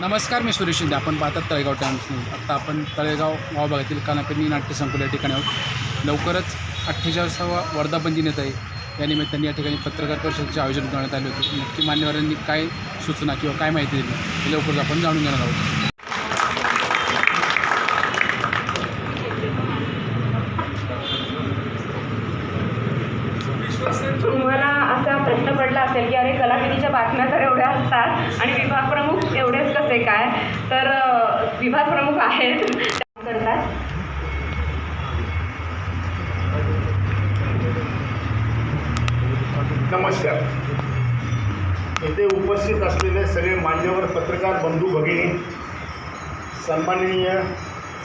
नमस्कार मी सुरेश शिंदे. आपण पाहतात तळेगाव टाइम्स न्यूज आत्ता आपण तळेगाव गावभागातील कानापिनी नाट्यसंकुल या ठिकाणी आहोत. लवकरच अठ्ठेचाळीसावा वर्धापन दिन येत आहे. या निमित्ताने या ठिकाणी पत्रकार परिषदेचे आयोजन करण्यात आले होते. नक्की मान्यवरांनी काय सूचना किंवा काय माहिती दिली हे लवकरच आपण जाणून घेणार आहोत. कलाकिनीच्या बातम्या तर एवढ्या असतात आणि विभाग प्रमुख एवढेच कसे काय? तर विभाग प्रमुख आहेत. करतात. नमस्कार. येथे उपस्थित असलेले सगळे मान्यवर पत्रकार बंधू भगिनी सन्माननीय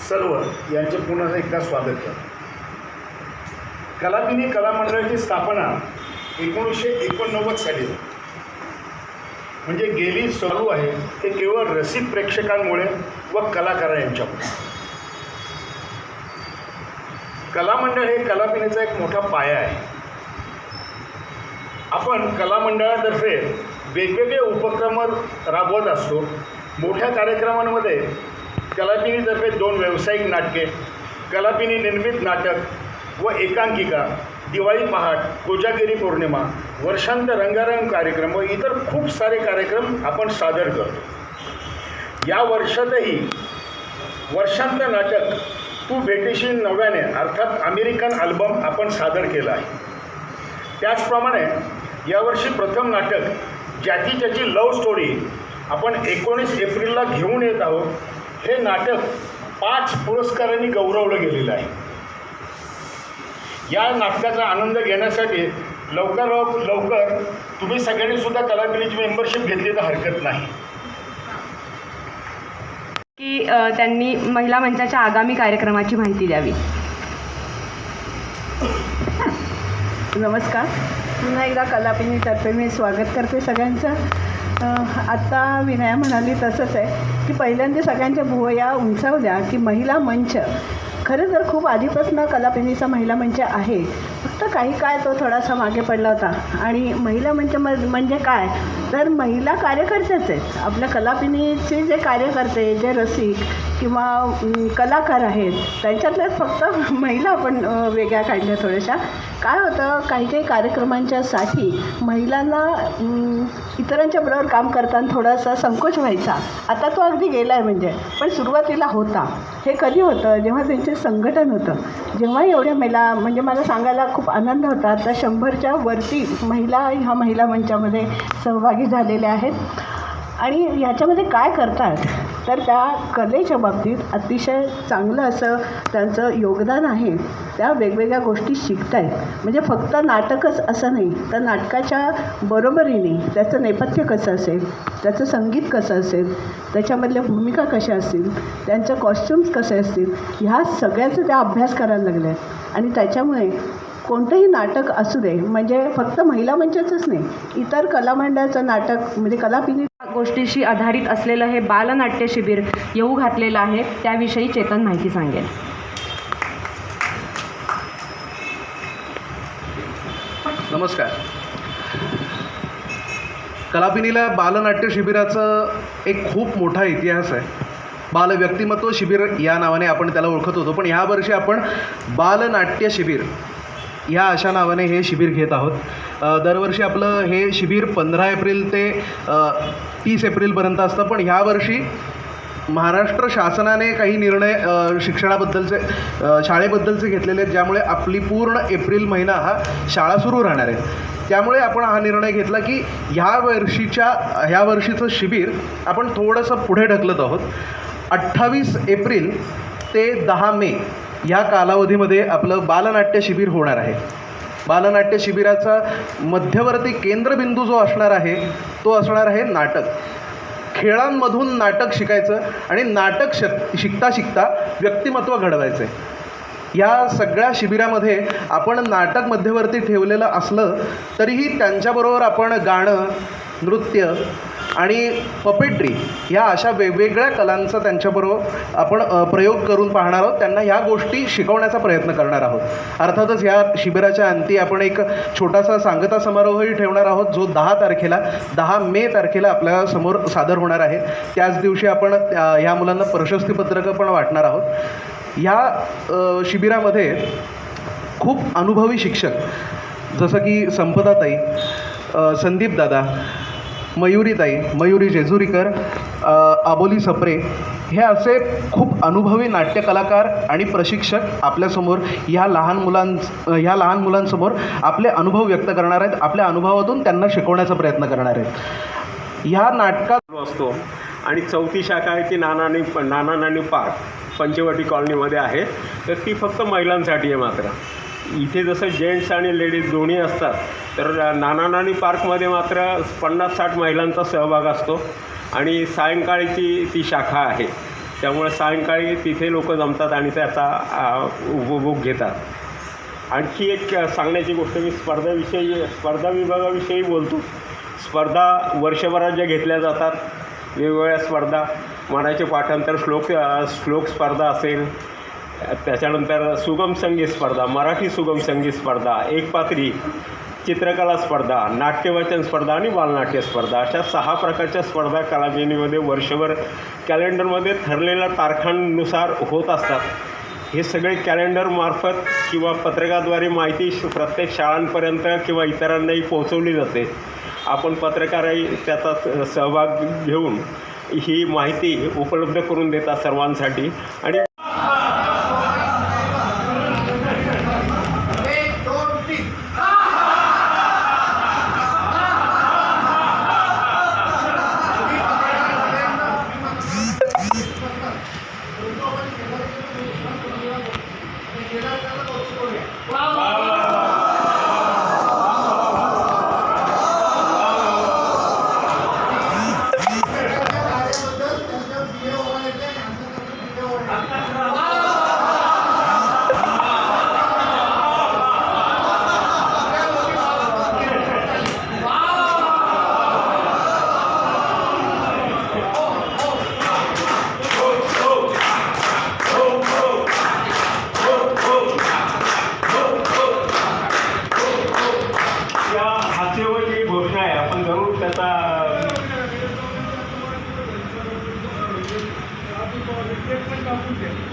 सर्व यांचे पुन्हा एकदा स्वागत करतो. कलापिनी कला मंडळाची स्थापना एकोणीसशे एकोणनव्वद साली झाली. म्हणजे गेली चालू आहे ते केवळ रसिक प्रेक्षकांमुळे व कलाकार यांच्यामुळे. कलामंडळ हे कलापिनीचा एक मोठा पाया आहे. आपण कलामंडळातर्फे वेगवेगळे उपक्रम राबवत असतो. मोठ्या कार्यक्रमांमध्ये कलापिनीतर्फे दोन व्यावसायिक नाटके कलापिनी निर्मित नाटक व एकांकिका दिवाळी पहाट कोजागिरी पौर्णिमा वर्षांत रंगारंग कार्यक्रम व इतर खूप सारे कार्यक्रम आपण सादर करतो. या वर्षातही वर्षांत नाटक तू भेटीशील नव्याने अर्थात अमेरिकन अल्बम आपण सादर केलं आहे. त्याचप्रमाणे यावर्षी प्रथम नाटक ज्याची ज्याची लव्ह स्टोरी आपण एकोणीस एप्रिलला घेऊन येत आहोत हे नाटक पाच पुरस्कारांनी गौरवलं गेलेलं आहे. या नाटकाचा आनंद घेण्यासाठी लवकर लवकर तुम्ही सगळ्यांनी सुद्धा कलापिनीची मेंबरशिप घेतली तर हरकत नाही. की त्यांनी महिला मंचाच्या आगामी कार्यक्रमाची माहिती द्यावी. नमस्कार. पुन्हा एकदा कलापिनीतर्फे मी स्वागत करते सगळ्यांचं. आत्ता विनया म्हणाली तसंच आहे की पहिल्यांदा सगळ्यांच्या भुवया उंचावल्या की महिला मंच खरं तर खूप आधीपासून कलाप्रेमीचा महिला मंच आहे फक्त काही काय तो थोडासा मागे पडला होता. आणि महिला मंच म्हणजे काय? तर महिला कार्यकर्त्याच आहेत. आपल्या कलापिनीचे जे कार्यकर्ते जे रसिक किंवा कलाकार आहेत त्यांच्यातल्याच फक्त महिला आपण वेगळ्या काढल्या थोड्याशा. काय होतं काही काही कार्यक्रमांच्यासाठी महिलांना इतरांच्या बरोबर काम करताना थोडासा संकोच व्हायचा. आता तो अगदी गेला आहे म्हणजे पण सुरुवातीला होता. हे कधी होतं? जेव्हा त्यांचे संघटन होतं. जेव्हा एवढ्या महिला म्हणजे मला सांगायला खूप आनंद होता. आता शंभरच्या वरती महिला ह्या महिला मंचामध्ये सहभागी झालेल्या आहेत. आणि ह्याच्यामध्ये काय करतात? तर त्या कलेच्या बाबतीत अतिशय चांगलं असं त्यांचं योगदान आहे. त्या वेगवेगळ्या गोष्टी शिकत आहेत म्हणजे फक्त नाटकच असं नाही तर नाटकाच्या बरोबरीने त्याचं नेपथ्य कसं असेल त्याचं संगीत कसं असेल त्याच्यामधल्या भूमिका कशा असतील त्यांचं कॉस्ट्युम्स कसे असतील ह्या सगळ्याचा त्या अभ्यास करायला लागल्या आहेत आणि त्याच्यामुळे कोणतंही नाटक असू दे म्हणजे फक्त महिला मंचाचंच नाही इतर कलामंडळाचं नाटक म्हणजे कलापिनी गोष्टीशी आधारित असलेलं हे बालनाट्य शिबिर येऊ घातलेलं आहे. त्याविषयी चेतन माहिती सांगेल. नमस्कार. कलापिनीला बालनाट्य शिबिराचं एक खूप मोठा इतिहास आहे. बाल व्यक्तिमत्व शिबिर या नावाने आपण त्याला ओळखत होतो. पण ह्या वर्षी आपण बालनाट्य शिबिर ह्या अशा नावाने हे शिबिर घेत आहोत. दरवर्षी आपलं हे शिबिर पंधरा एप्रिल ते तीस एप्रिलपर्यंत असतं. पण ह्या वर्षी महाराष्ट्र शासनाने काही निर्णय शिक्षणाबद्दलचे शाळेबद्दलचे घेतलेले आहेत ज्यामुळे आपली पूर्ण एप्रिल महिना हा शाळा सुरू राहणार आहे. त्यामुळे आपण हा निर्णय घेतला की ह्या वर्षीच्या ह्या वर्षीचं शिबिर आपण थोडंसं पुढे ढकलत आहोत. अठ्ठावीस एप्रिल ते दहा मे ह्या कालावधीमध्ये आपलं बालनाट्य शिबिर होणार आहे. बालनाट्य शिबिराचा मध्यवर्ती केंद्रबिंदू जो असणार आहे तो असणार आहे नाटक. खेळांमधून नाटक शिकायचं आणि नाटक शक शिकता शिकता व्यक्तिमत्व घडवायचं या सगळ्या शिबिरामध्ये आपण नाटक मध्यवर्ती ठेवलेलं असलं तरीही त्यांच्याबरोबर आपण गाणं नृत्य आणि पपेट्री ह्या अशा वेगवेगळ्या कलांचा त्यांच्याबरोबर आपण प्रयोग करून पाहणार आहोत. त्यांना ह्या गोष्टी शिकवण्याचा प्रयत्न करणार आहोत. अर्थातच ह्या शिबिराच्या अंती आपण एक छोटासा सांगता समारोहही ठेवणार आहोत जो दहा तारखेला दहा मे तारखेला आपल्यासमोर सादर होणार आहे. त्याच दिवशी आपण ह्या मुलांना प्रशस्तीपत्रकं पण वाटणार आहोत. ह्या शिबिरामध्ये खूप अनुभवी शिक्षक जसं की संपदाताई संदीप दादा मयुरीताई मयुरी जेजुरीकर आबोली सप्रे हे असे खूप अनुभवी नाट्यकलाकार आणि प्रशिक्षक आपल्यासमोर ह्या लहान मुलां ह्या लहान मुलांसमोर आपले अनुभव व्यक्त करणार आहेत आपल्या अनुभवातून त्यांना शिकवण्याचा प्रयत्न करणार आहेत. ह्या नाटकात असतो आणि चौथी शाखा आहे ती नानानी नाना नानी पार्क पंचवटी कॉलनीमध्ये आहे. तर ती फक्त महिलांसाठी आहे मात्र. इथे जसं जेंट्स आणि लेडीज दोन्ही असतात तर नाना नानी पार्कमध्ये मात्र पन्नास साठ महिलांचा सहभाग असतो आणि सायंकाळीची ती शाखा आहे. त्यामुळे सायंकाळी तिथे लोक जमतात आणि त्याचा उपभोग घेतात. आणखी एक सांगण्याची गोष्ट मी स्पर्धेविषयी स्पर्धा विभागाविषयी बोलतो. स्पर्धा वर्षभरात ज्या घेतल्या जातात वेगवेगळ्या स्पर्धा मनाचे पाठांतर श्लोक श्लोक स्पर्धा असेल त्याच्यानंतर सुगम संगीत स्पर्धा मराठी सुगम संगीत स्पर्धा एकपात्री चित्रकला स्पर्धा नाट्यवाचन स्पर्धा आणि बालनाट्य स्पर्धा. अशा सहा प्रकारच्या स्पर्धा कलाबिनीमध्ये वर्षभर कॅलेंडरमध्ये ठरलेल्या तारखांनुसार होत असतात. हे सगळे कॅलेंडरमार्फत किंवा पत्रकाद्वारे माहिती श- प्रत्येक शाळांपर्यंत किंवा इतरांनाही पोहोचवली जाते. आपण पत्रकारही त्याचा सहभाग घेऊन ही माहिती उपलब्ध करून देतात सर्वांसाठी. आणि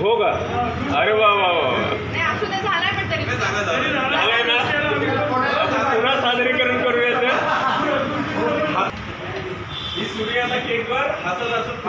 हो का अरे वा वा वा झालाय ना? पुन्हा सादरीकरण करूया ही. सूर्याला केकवर हसत हसत